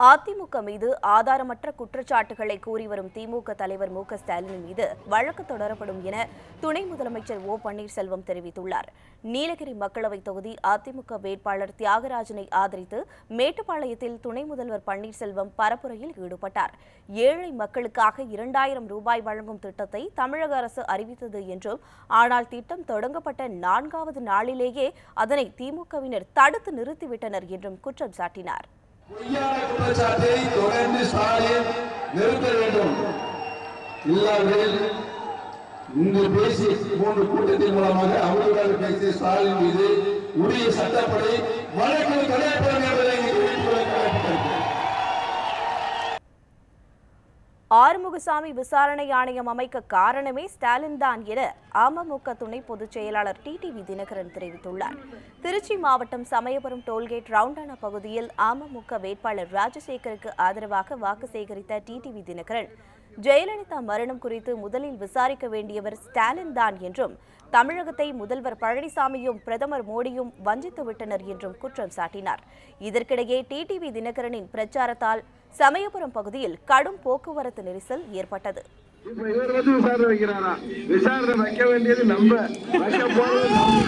அதிமுக மீது ஆதாரமற்ற குற்றச்சாட்டுகளை கூறி வரும் திமுக தலைவர் மு ஸ்டாலின் மீது வழக்கு தொடரப்படும் என துணை முதலமைச்சர் ஓ பன்னீர்செல்வம் தெரிவித்துள்ளார். நீலகிரி மக்களவைத் தொகுதி அதிமுக வேட்பாளர் தியாகராஜனை ஆதரித்து மேட்டுப்பாளையத்தில் துணை முதல்வர் பன்னீர்செல்வம் பரப்புரையில் ஈடுபட்டார். ஏழை மக்களுக்காக இரண்டாயிரம் ரூபாய் வழங்கும் திட்டத்தை தமிழக அரசு அறிவித்தது என்றும் ஆனால் திட்டம் தொடங்கப்பட்ட நான்காவது நாளிலேயே அதனை திமுகவினர் தடுத்து நிறுத்திவிட்டனர் என்றும் குற்றம் சாட்டினார். பொய்யான குற்றச்சாட்டை தொடர்ந்து ஸ்டாலின் நிறுத்த வேண்டும். இல்லாவிடில் இங்கு பேசி மூன்று கூட்டத்தின் மூலமாக அவர்களுடன் பேசிய ஸ்டாலின் மீது உரிய சட்டப்படி வழக்கு ஆறுமுகசாமி விசாரணை ஆணையம் அமைக்க காரணமே ஸ்டாலின் தான் என அமமுக துணை பொதுச் செயலாளர் டிடிவி தினகரன் தெரிவித்துள்ளார். திருச்சி மாவட்டம் சமயபுரம் டோல்கேட் ரவுண்டானா பகுதியில் அமமுக வேட்பாளர் ராஜசேகருக்கு ஆதரவாக வாக்கு சேகரித்த டிடிவி தினகரன் ஜெயலலிதா மரணம் குறித்து முதலில் விசாரிக்க வேண்டியவர் ஸ்டாலின் தான் என்றும் தமிழகத்தை முதல்வர் பழனிசாமியும் பிரதமர் மோடியும் வஞ்சித்து விட்டனர் என்றும் குற்றம் சாட்டினார். இதற்கிடையே டிடிவி தினகரனின் பிரச்சாரத்தால் சமயபுரம் பகுதியில் கடும் போக்குவரத்து நெரிசல் ஏற்பட்டது. இப்ப இவர் வந்து விசாரணை வைக்கிறாரா? விசாரணை வைக்க வேண்டியது நம்ம. வைக்க போறது நம்ம.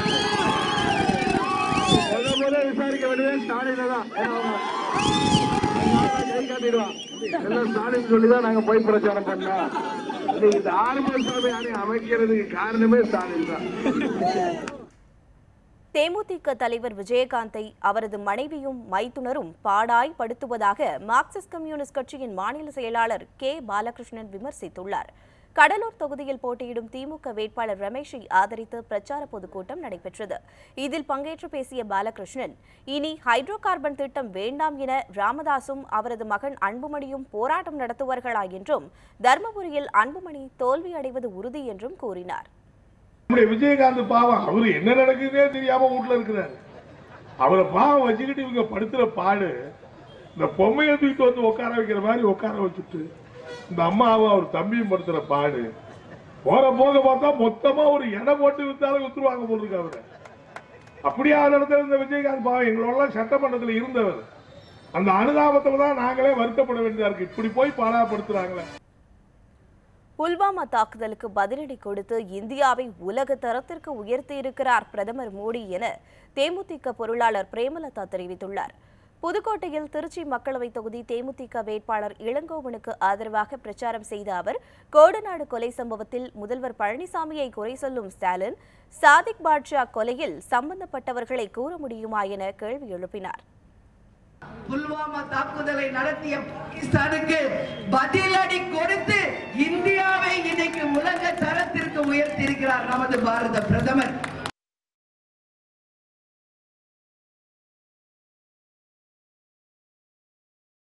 முத முத விசாரிக்க வேண்டியது ஸ்டாலின் தான். ஏன்னா அவங்க கை காட்டிடுவான் எல்லாம் ஸ்டாலின் சொல்லிதான் நாங்க போய் பிரச்சாரம் பண்ணோம். இன்னைக்கு இந்த ஆறுமுக சாமி அமைக்கிறதுக்கு காரணமே ஸ்டாலின் தான். தேமுதிக தலைவர் விஜயகாந்தை அவரது மனைவியும் மைத்துனரும் பாடாய் படுத்துவதாக மார்க்சிஸ்ட் கம்யூனிஸ்ட் கட்சியின் மாநில செயலாளர் கே. பாலகிருஷ்ணன் விமர்சித்துள்ளார். கடலூர் தொகுதியில் போட்டியிடும் திமுக வேட்பாளர் ரமேஷை ஆதரித்து பிரச்சார பொதுக்கூட்டம் நடைபெற்றது. இதில் பங்கேற்று பேசிய பாலகிருஷ்ணன் இனி ஹைட்ரோ கார்பன் திட்டம் வேண்டாம் என ராமதாசும் அவரது மகன் அன்புமணியும் போராட்டம் நடத்துவார்களா என்றும் தர்மபுரியில் அன்புமணி தோல்வியடைவது உறுதி என்றும் கூறினார். நம்முடைய விஜயகாந்த் பாவம் அவரு என்ன நடக்குதுன்னே தெரியாம வீட்டுல இருக்கிறாரு. அவரை பாவம் வச்சுக்கிட்டு இவங்க படுத்துற பாடு இந்த பொம்மையை தூக்கிட்டு வந்து உட்கார வைக்கிற மாதிரி உட்கார வச்சுட்டு இந்த அம்மாவும் அவர் தம்பியும் படுத்துற பாடு. போற போக பார்த்தா மொத்தமா ஒரு எடை போட்டு வித்தாலும் வித்துருவாங்க போட்டுருக்கு அவரை. அப்படியா இடத்துல இந்த விஜயகாந்த் பாவம் எங்களோட சட்டமன்றத்தில் இருந்தவர். அந்த அனுதாபத்துல தான் நாங்களே வருத்தப்பட வேண்டியதா இருக்கு. இப்படி போய் பாடாப்படுத்துறாங்களே புல்வாமா தாக்குதலுக்கு பதிலடி கொடுத்து இந்தியாவை உலக தரத்திற்கு உயர்த்தியிருக்கிறார் பிரதமர் மோடி என தேமுதிக பொருளாளர் பிரேமலதா தெரிவித்துள்ளார். புதுக்கோட்டையில் திருச்சி மக்களவைத் தொகுதி தேமுதிக வேட்பாளர் இளங்கோவனுக்கு ஆதரவாக பிரச்சாரம் செய்த அவர் கோடநாடு கொலை சம்பவத்தில் முதல்வர் பழனிசாமியை குறை சொல்லும் ஸ்டாலின் சாதிக் பாட்ஷா கொலையில் சம்பந்தப்பட்டவர்களை கூற முடியுமா என கேள்வி எழுப்பினார். புல்வாமா தாக்குதலை நடத்திய பாகிஸ்தானுக்கு பதிலடி கொடுத்து இந்தியாவை இன்னைக்கு உலக தரத்திற்கு உயர்த்தி இருக்கிறார் நமது பாரத பிரதமர்.